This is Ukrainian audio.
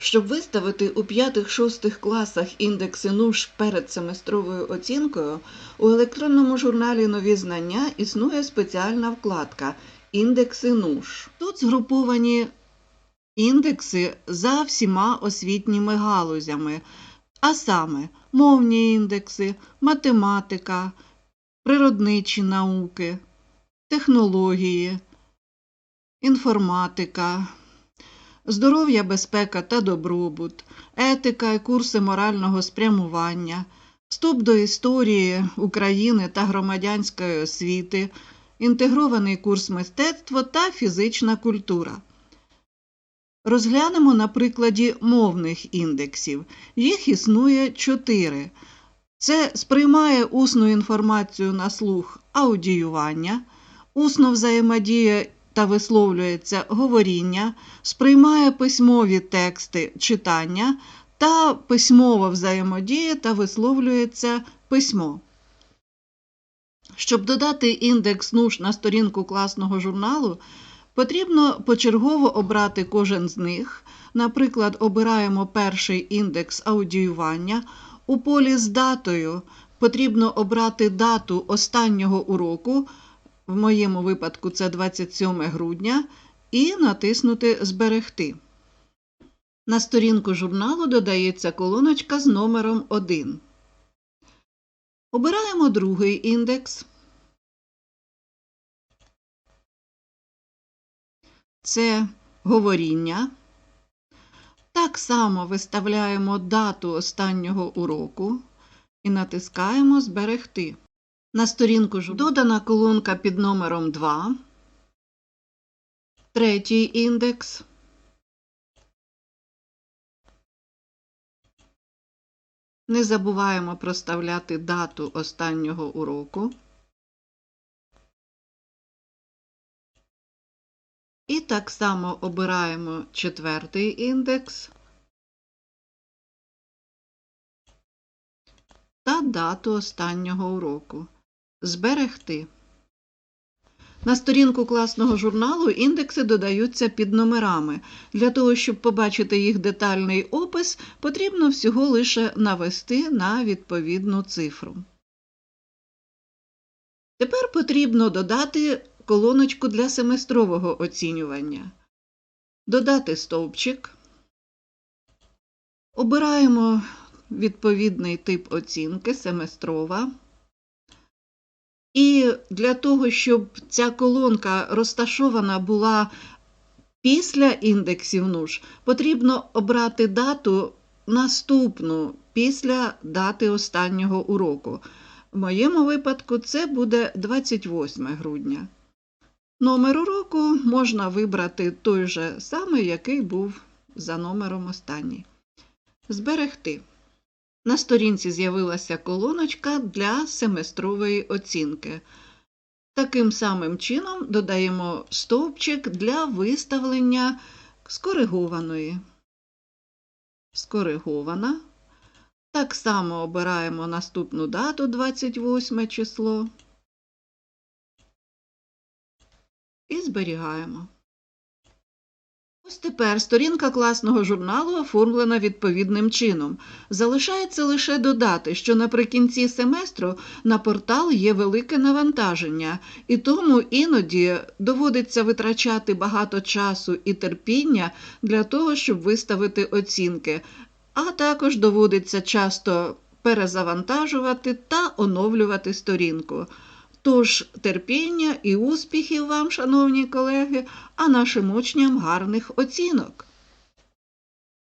Щоб виставити у 5-6 класах індекси НУШ перед семестровою оцінкою, у електронному журналі Нові знання існує спеціальна вкладка Індекси НУШ. Тут згруповані індекси за всіма освітніми галузями, а саме мовні індекси, математика, природничі науки, технології, інформатика, здоров'я, безпека та добробут, етика і курси морального спрямування, вступ до історії України та громадянської освіти, інтегрований курс мистецтво та фізична культура. Розглянемо на прикладі мовних індексів. Їх існує чотири. Це сприймає усну інформацію на слух аудіювання, усно взаємодіє та висловлюється говоріння, сприймає письмові тексти читання та письмово взаємодіє та висловлюється письмо. Щоб додати індекс НУШ на сторінку класного журналу, потрібно почергово обрати кожен з них. Наприклад, обираємо перший індекс аудіювання. У полі з датою потрібно обрати дату останнього уроку, в моєму випадку це 27 грудня, і натиснути Зберегти. На сторінку журналу додається колоночка з номером 1. Обираємо другий індекс. Це говоріння. Так само виставляємо дату останнього уроку і натискаємо Зберегти. На сторінку ж додана колонка під номером 2. Третій індекс. Не забуваємо проставляти дату останнього уроку. І так само обираємо четвертий індекс та дату останнього уроку. Зберегти. На сторінку класного журналу індекси додаються під номерами. Для того, щоб побачити їх детальний опис, потрібно всього лише навести на відповідну цифру. Тепер потрібно додати колоночку для семестрового оцінювання. Додати стовпчик. Обираємо відповідний тип оцінки семестрова. І для того, щоб ця колонка розташована була після індексів НУШ, потрібно обрати дату наступну після дати останнього уроку. В моєму випадку це буде 28 грудня. Номер уроку можна вибрати той же самий, який був за номером останній. Зберегти. На сторінці з'явилася колоночка для семестрової оцінки. Таким самим чином додаємо стовпчик для виставлення скоригованої. Скоригована. Так само обираємо наступну дату 28 число і зберігаємо. Ось тепер сторінка класного журналу оформлена відповідним чином. Залишається лише додати, що наприкінці семестру на портал є велике навантаження, і тому іноді доводиться витрачати багато часу і терпіння для того, щоб виставити оцінки, а також доводиться часто перезавантажувати та оновлювати сторінку. Тож терпіння і успіхів вам, шановні колеги, а нашим учням гарних оцінок.